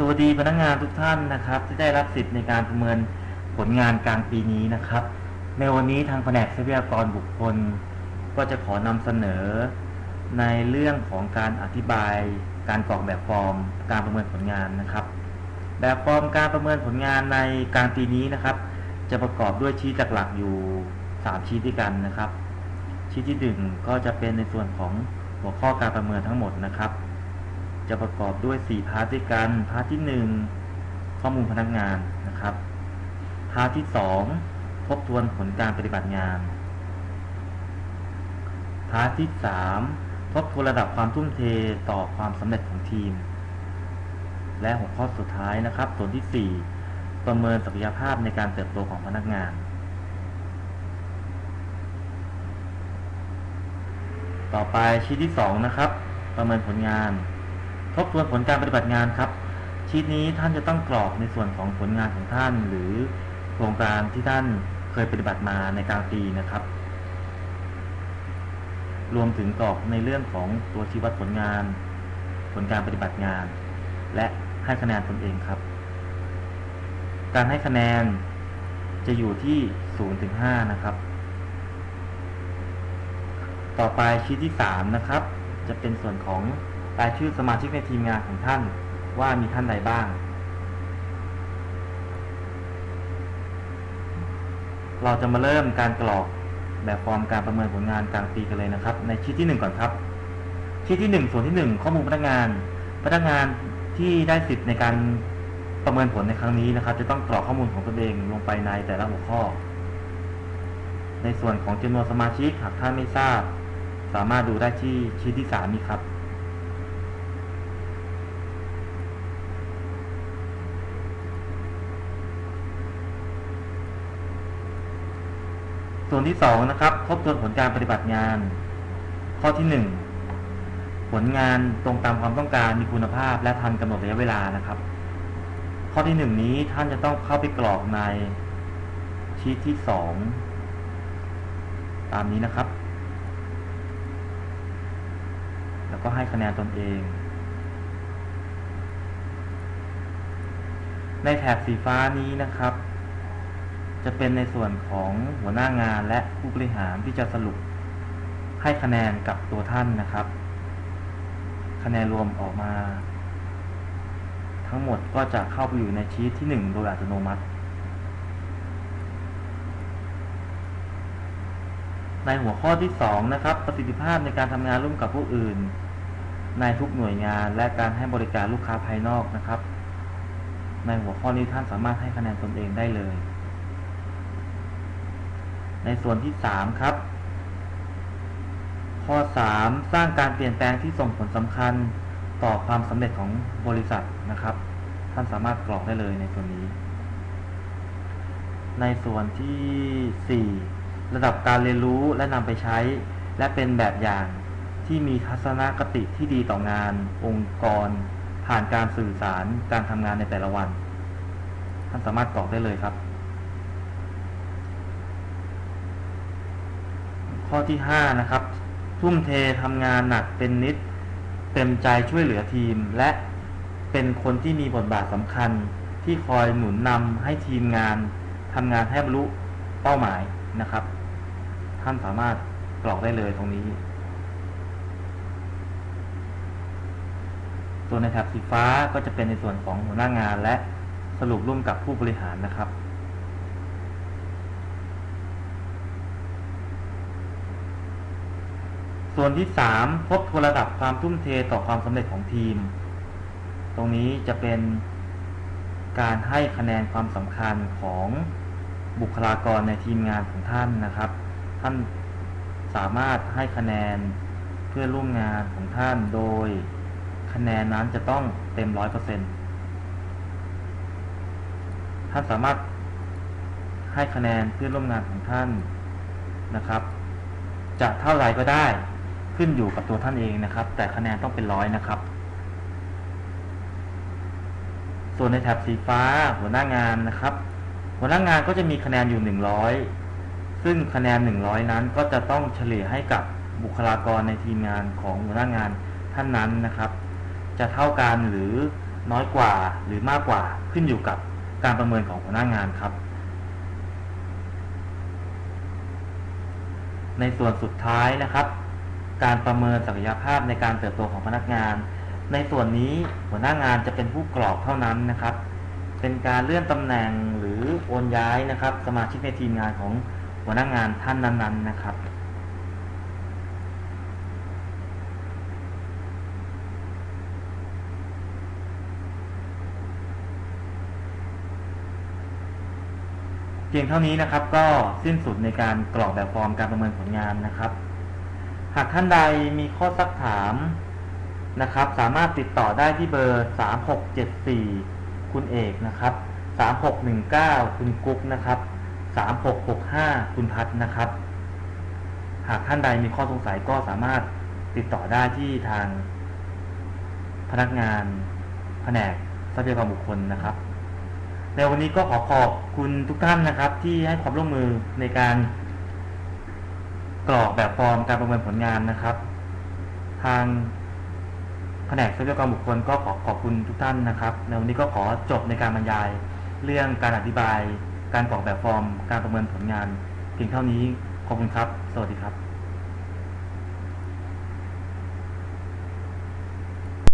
สวัสดีพนักงานทุกท่านนะครับ ที่ได้รับสิทธิ์ในการประเมินผลงานกลางปีนี้นะครับ ในวันนี้ทางแผนกทรัพยากรบุคคล ก็จะขอนำเสนอ ในเรื่องของการอธิบาย การกรอกแบบฟอร์ม การประเมินผลงานนะครับ แบบฟอร์มการประเมินผลงานในกลางปีนี้นะครับ จะประกอบด้วยชีตหลักๆอยู่ 3 ชีตด้วยกันนะครับ ชีตที่หนึ่งก็จะเป็นในส่วนของหัวข้อการประเมินทั้งหมดนะครับ จะประกอบด้วย 4 พาร์ทด้วยกัน พาร์ทที่ 1 ข้อมูลพนักงานนะครับ พาร์ทที่ 2 ทบทวนผลการปฏิบัติงาน พาร์ทที่ 3 ทบทวนระดับความทุ่มเทต่อความสำเร็จของทีม และหัวข้อสุดท้ายนะครับ ส่วนที่ 4 ประเมินศักยภาพในการเติบโตของพนักงานต่อไปชีทที่ 2 นะครับ ประเมินผลงาน ทบทวนผลการปฏิบัติงานครับชีทนี้ท่านจะต้องกรอกในส่วนของผลงานของท่าน หรือโครงการที่ท่านเคยปฏิบัติมาในกลางปีนะครับ รวมถึงกรอกในเรื่องของตัวชี้วัดผลงาน ผลการปฏิบัติงาน และให้คะแนนตนเองครับ การให้คะแนนจะอยู่ที่0ถึง5นะครับ ต่อไปชีทที่ 3 นะครับ จะเป็นส่วนของ รายชื่อสมาชิกในทีมงานของท่านว่ามีท่านใดบ้าง เราจะมาเริ่มการกรอกแบบฟอร์มการประเมินผลงานกลางปีกันเลยนะครับ ในชีทที่ 1 ก่อนครับ ชีทที่ 1 ส่วนที่ 1 ข้อมูลพนักงาน พนักงานที่ได้สิทธิ์ในการประเมินผลในครั้งนี้นะครับ จะต้องกรอกข้อมูลของตนเองลงไปในแต่ละหัวข้อ ในส่วนของจำนวนสมาชิกหากท่านไม่ทราบ สามารถดูได้ที่ชีทที่ 3 นี้ครับ วนที่2นะครับทบทวนผลการปฏิบัติงาน ข้อที่ 1 ผลงานตรงตามความต้องการมีคุณภาพ และทันกำหนดระยะเวลานะครับ ข้อที่ 1 นี้ท่านจะต้องเข้าไปกรอกในชีทที่ 2 ตามนี้นะครับ แล้วก็ให้คะแนนตนเอง ในแถบสีฟ้านี้นะครับ จะเป็นในส่วนของหัวหน้างานและผู้บริหารที่จะสรุปให้คะแนนกับตัวท่านนะครับ คะแนนรวมออกมา ทั้งหมดก็จะเข้าไปอยู่ในชีทที่ 1 โดยอัตโนมัติ ในหัวข้อที่ 2 นะครับ ประสิทธิภาพในการทำงานร่วมกับผู้อื่น ในทุกหน่วยงานและการให้บริการลูกค้าภายนอกนะครับ ในหัวข้อนี้ท่านสามารถให้คะแนนตนเองได้เลย ในส่วนที่ 3 ครับ ข้อ 3 สร้างการเปลี่ยนแปลงที่ส่งผลสำคัญต่อความสำเร็จของบริษัทนะครับ ท่านสามารถกรอกได้เลยในส่วนนี้ ในส่วนที่ 4 ระดับการเรียนรู้และนำไปใช้ และเป็นแบบอย่างที่มีทัศนคติที่ดีต่องาน องค์กร ผ่านการสื่อสารการทำงานในแต่ละวัน ท่านสามารถกรอกได้เลยครับ ข้อที่ 5 นะครับ ทุ่มเททำงานหนักเป็นนิด เต็มใจช่วยเหลือทีม และเป็นคนที่มีบทบาทสำคัญที่คอยหนุนนำให้ทีมงานทำงานให้บรรลุเป้าหมายนะครับ ท่านสามารถกรอกได้เลยตรงนี้ส่วในแถบสีฟ้าก็จะเป็นในส่วนของหัวหน้างานและสรุปร่วมกับผู้บริหารนะครับ ส่วนที่3ทบทวนระดับความทุ่มเทต่อความสำเร็จของทีม ตรงนี้จะเป็นการให้คะแนนความสำคัญของบุคลากรในทีมงานของท่านนะครับ ท่านสามารถให้คะแนนเพื่อร่วมงานของท่านโดยคะแนนนั้นจะต้องเต็มร้อยเปอร์เซ็นท่านสามารถให้คะแนนเพื่อนร่วมงานของท่านนะครับ จะเท่าไหร่ก็ได้ ขึ้นอยู่กับตัวท่านเองนะครับ แต่คะแนนต้องเป็นร้อยนะครับ ส่วนในแถบสีฟ้าหัวหน้างานนะครับ หัวหน้างานก็จะมีคะแนนอยู่ 100 ซึ่งคะแนน 100 นั้นก็จะต้องเฉลี่ยให้กับบุคลากรในทีมงานของหัวหน้างานท่านนั้นนะครับ จะเท่ากันหรือน้อยกว่าหรือมากกว่าขึ้นอยู่กับการประเมินของหัวหน้างานครับ ในส่วนสุดท้ายนะครับ การประเมินศักยภาพในการเติบโตของพนักงาน ในส่วนนี้หัวหน้างานจะเป็นผู้กรอกเท่านั้นนะครับ เป็นการเลื่อนตำแหน่งหรือโอนย้ายนะครับ สมาชิกในทีมงานของหัวหน้างานท่านนั้นๆนะครับเพียงเท่านี้นะครับก็สิ้นสุดในการกรอกแบบฟอร์มการประเมินผลงานนะครับากท่านใดมีข้อซักถามนะครับ สามารถติดต่อได้ที่เบอร์ 3674 คุณเอกนะครับ 3619 คุณกุ๊กนะครับ 3665 คุณพัฒนะครับ หากท่านใดมีข้อสงสัยก็สามารถติดต่อได้ที่ทางพนักงานแผนกทรัพยากรบุคคลนะครับ ในวันนี้ก็ขอขอบคุณทุกท่านนะครับ ที่ให้ความร่วมมือในการ กรอกแบบฟอร์มการประเมินผลงานนะครับ ทางแผนกทรัพยากรบุคคลก็ขอขอบคุณทุกท่านนะครับในวันนี้ก็ขอจบในการบรรยาย เรื่องการอธิบาย การกรอกแบบฟอร์ม การประเมินผลงานเพียงเท่านี้ขอบคุณครับ สวัสดีครับ